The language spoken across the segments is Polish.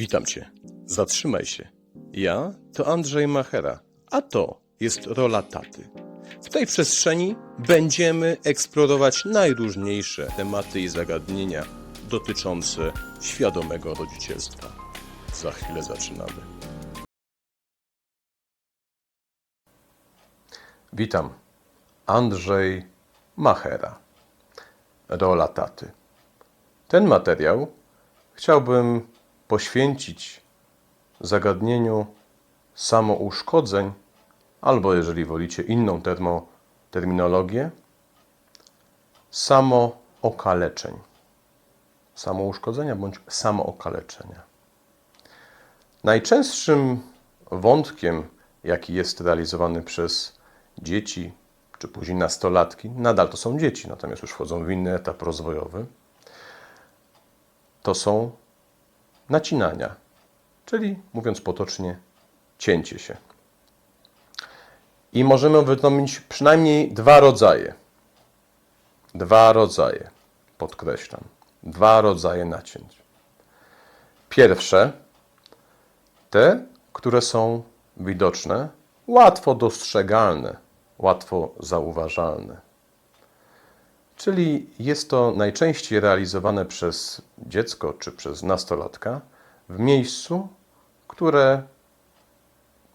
Witam Cię. Zatrzymaj się. Ja to Andrzej Machera, a to jest rola taty. W tej przestrzeni będziemy eksplorować najróżniejsze tematy i zagadnienia dotyczące świadomego rodzicielstwa. Za chwilę zaczynamy. Witam. Andrzej Machera. Rola taty. Ten materiał chciałbym poświęcić zagadnieniu samouszkodzeń, albo jeżeli wolicie inną termo, terminologię, samookaleczeń. Samouszkodzenia bądź samookaleczenia. Najczęstszym wątkiem, jaki jest realizowany przez dzieci, czy później nastolatki, nadal to są dzieci, natomiast już wchodzą w inny etap rozwojowy, to są nacinania, czyli mówiąc potocznie, cięcie się. I możemy wydomić przynajmniej dwa rodzaje. Dwa rodzaje, podkreślam. Dwa rodzaje nacięć. Pierwsze, te, które są widoczne, łatwo dostrzegalne, łatwo zauważalne. Czyli jest to najczęściej realizowane przez dziecko czy przez nastolatka w miejscu, które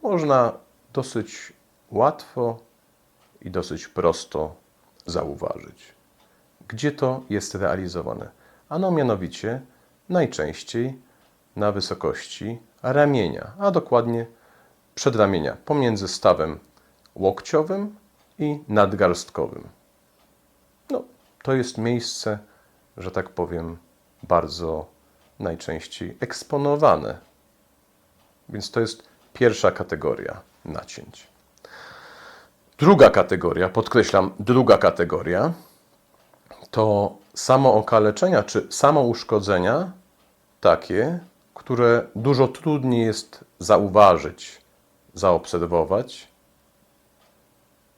można dosyć łatwo i dosyć prosto zauważyć. Gdzie to jest realizowane? Ano mianowicie najczęściej na wysokości ramienia, a dokładnie przedramienia, pomiędzy stawem łokciowym i nadgarstkowym. To jest miejsce, że tak powiem, bardzo najczęściej eksponowane. Więc to jest pierwsza kategoria nacięć. Druga kategoria, podkreślam, druga kategoria to samookaleczenia czy samouszkodzenia takie, które dużo trudniej jest zauważyć, zaobserwować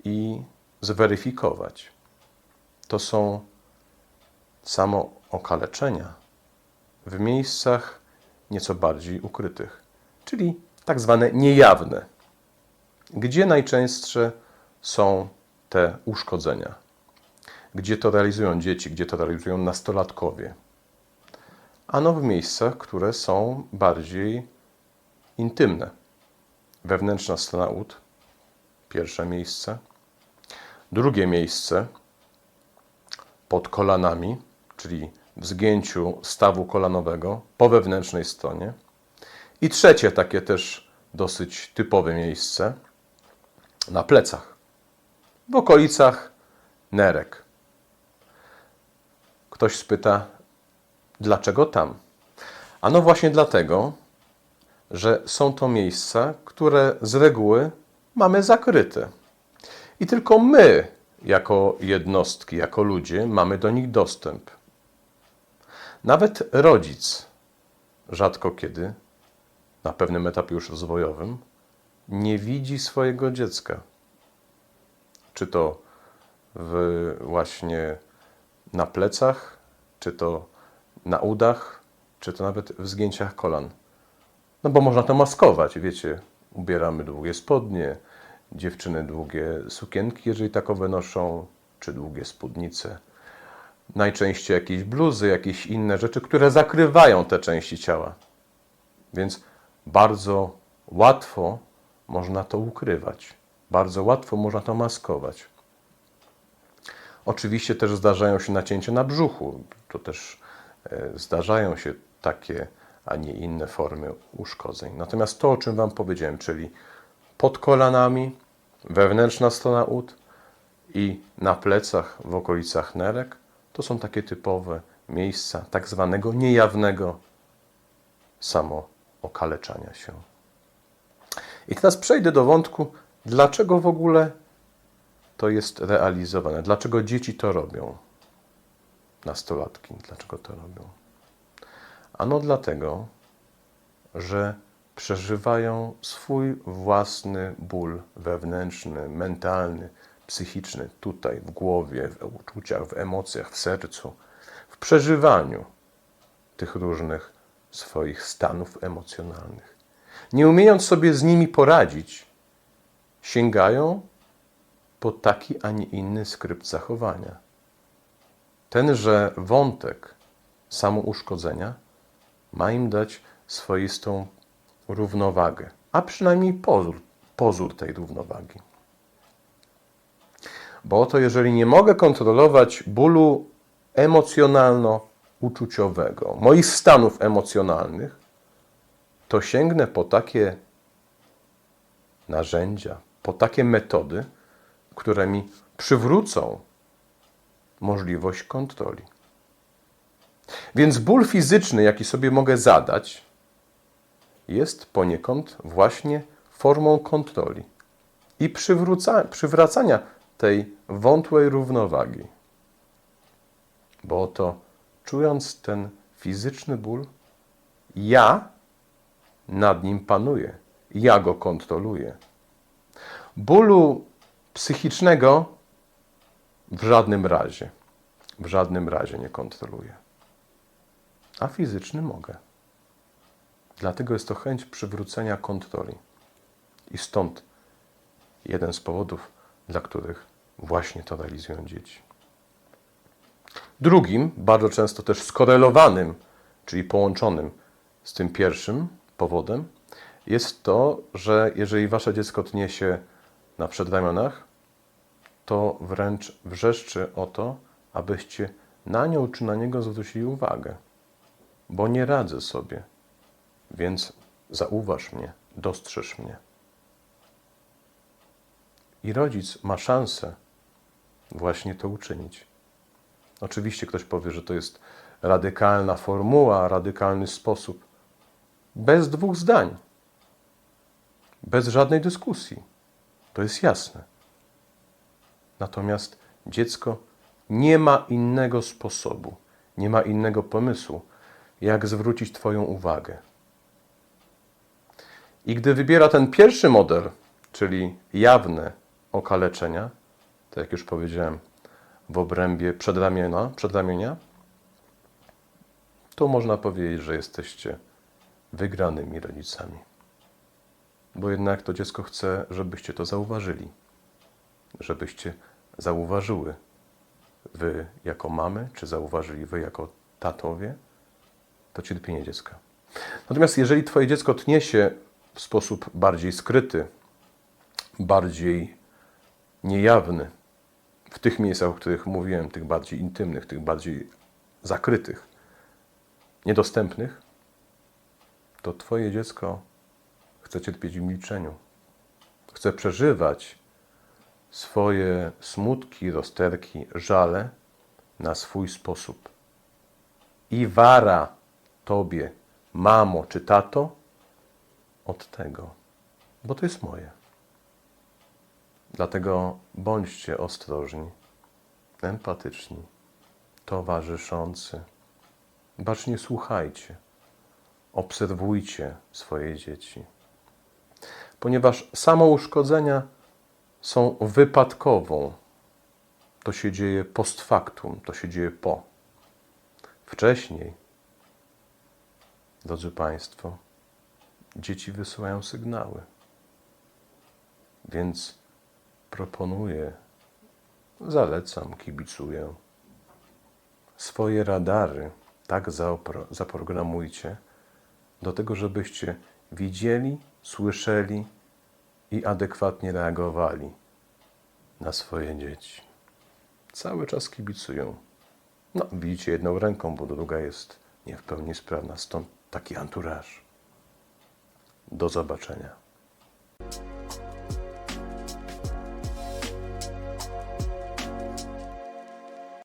i zweryfikować to są samookaleczenia w miejscach nieco bardziej ukrytych, czyli tak zwane niejawne. Gdzie najczęstsze są te uszkodzenia? Gdzie to realizują dzieci, gdzie to realizują nastolatkowie? Ano w miejscach, które są bardziej intymne. Wewnętrzna strona ud, pierwsze miejsce. Drugie miejsce pod kolanami, czyli w zgięciu stawu kolanowego po wewnętrznej stronie. I trzecie, takie też dosyć typowe miejsce, na plecach, w okolicach nerek. Ktoś spyta, dlaczego tam? Ano właśnie dlatego, że są to miejsca, które z reguły mamy zakryte. I tylko my jako jednostki, jako ludzie, mamy do nich dostęp. Nawet rodzic rzadko kiedy, na pewnym etapie już rozwojowym, nie widzi swojego dziecka. Czy to w, właśnie na plecach, czy to na udach, czy to nawet w zgięciach kolan. No bo można to maskować, wiecie, ubieramy długie spodnie, dziewczyny długie sukienki, jeżeli takowe noszą, czy długie spódnice. Najczęściej jakieś bluzy, jakieś inne rzeczy, które zakrywają te części ciała. Więc bardzo łatwo można to ukrywać. Bardzo łatwo można to maskować. Oczywiście też zdarzają się nacięcia na brzuchu. To też e, zdarzają się takie, a nie inne formy uszkodzeń. Natomiast to, o czym Wam powiedziałem, czyli pod kolanami, wewnętrzna strona ud i na plecach w okolicach nerek. To są takie typowe miejsca tak zwanego niejawnego samookaleczania się. I teraz przejdę do wątku, dlaczego w ogóle to jest realizowane, dlaczego dzieci to robią, nastolatki, dlaczego to robią. Ano dlatego, że przeżywają swój własny ból wewnętrzny, mentalny, psychiczny, tutaj w głowie, w uczuciach, w emocjach, w sercu, w przeżywaniu tych różnych swoich stanów emocjonalnych. Nie umiejąc sobie z nimi poradzić, sięgają po taki, a nie inny skrypt zachowania. Tenże wątek samouszkodzenia ma im dać swoistą równowagę, a przynajmniej pozór, pozór tej równowagi. Bo oto, jeżeli nie mogę kontrolować bólu emocjonalno-uczuciowego, moich stanów emocjonalnych, to sięgnę po takie narzędzia, po takie metody, które mi przywrócą możliwość kontroli. Więc ból fizyczny, jaki sobie mogę zadać, jest poniekąd właśnie formą kontroli i przywracania tej wątłej równowagi. Bo oto, czując ten fizyczny ból, ja nad nim panuję, ja go kontroluję. Bólu psychicznego w żadnym razie, w żadnym razie nie kontroluję. A fizyczny mogę. Dlatego jest to chęć przywrócenia kontroli. I stąd jeden z powodów, dla których właśnie to realizują dzieci. Drugim, bardzo często też skorelowanym, czyli połączonym z tym pierwszym powodem, jest to, że jeżeli wasze dziecko tnie się na przedramionach, to wręcz wrzeszczy o to, abyście na nią czy na niego zwrócili uwagę, bo nie radzę sobie, więc zauważ mnie, dostrzeż mnie. I rodzic ma szansę właśnie to uczynić. Oczywiście ktoś powie, że to jest radykalna formuła, radykalny sposób. Bez dwóch zdań, bez żadnej dyskusji. To jest jasne. Natomiast dziecko nie ma innego sposobu, nie ma innego pomysłu, jak zwrócić Twoją uwagę. I gdy wybiera ten pierwszy model, czyli jawne okaleczenia, tak jak już powiedziałem, w obrębie przedramienia, przedramienia, to można powiedzieć, że jesteście wygranymi rodzicami. Bo jednak to dziecko chce, żebyście to zauważyli, żebyście zauważyły wy jako mamy, czy zauważyli wy jako tatowie, to cierpienie dziecka. Natomiast jeżeli twoje dziecko tnie się w sposób bardziej skryty, bardziej niejawny, w tych miejscach, o których mówiłem, tych bardziej intymnych, tych bardziej zakrytych, niedostępnych, to Twoje dziecko chce cierpieć w milczeniu. Chce przeżywać swoje smutki, rozterki, żale na swój sposób. I wara Tobie, mamo czy tato, od tego, bo to jest moje. Dlatego bądźcie ostrożni, empatyczni, towarzyszący. Bacznie słuchajcie, obserwujcie swoje dzieci. Ponieważ samouszkodzenia są wypadkową, to się dzieje post factum, to się dzieje po. Wcześniej, drodzy Państwo, dzieci wysyłają sygnały. Więc proponuję, zalecam, kibicuję. Swoje radary tak zaprogramujcie do tego, żebyście widzieli, słyszeli i adekwatnie reagowali na swoje dzieci. Cały czas kibicują. No, widzicie jedną ręką, bo druga jest nie w pełni sprawna, stąd taki anturaż. Do zobaczenia.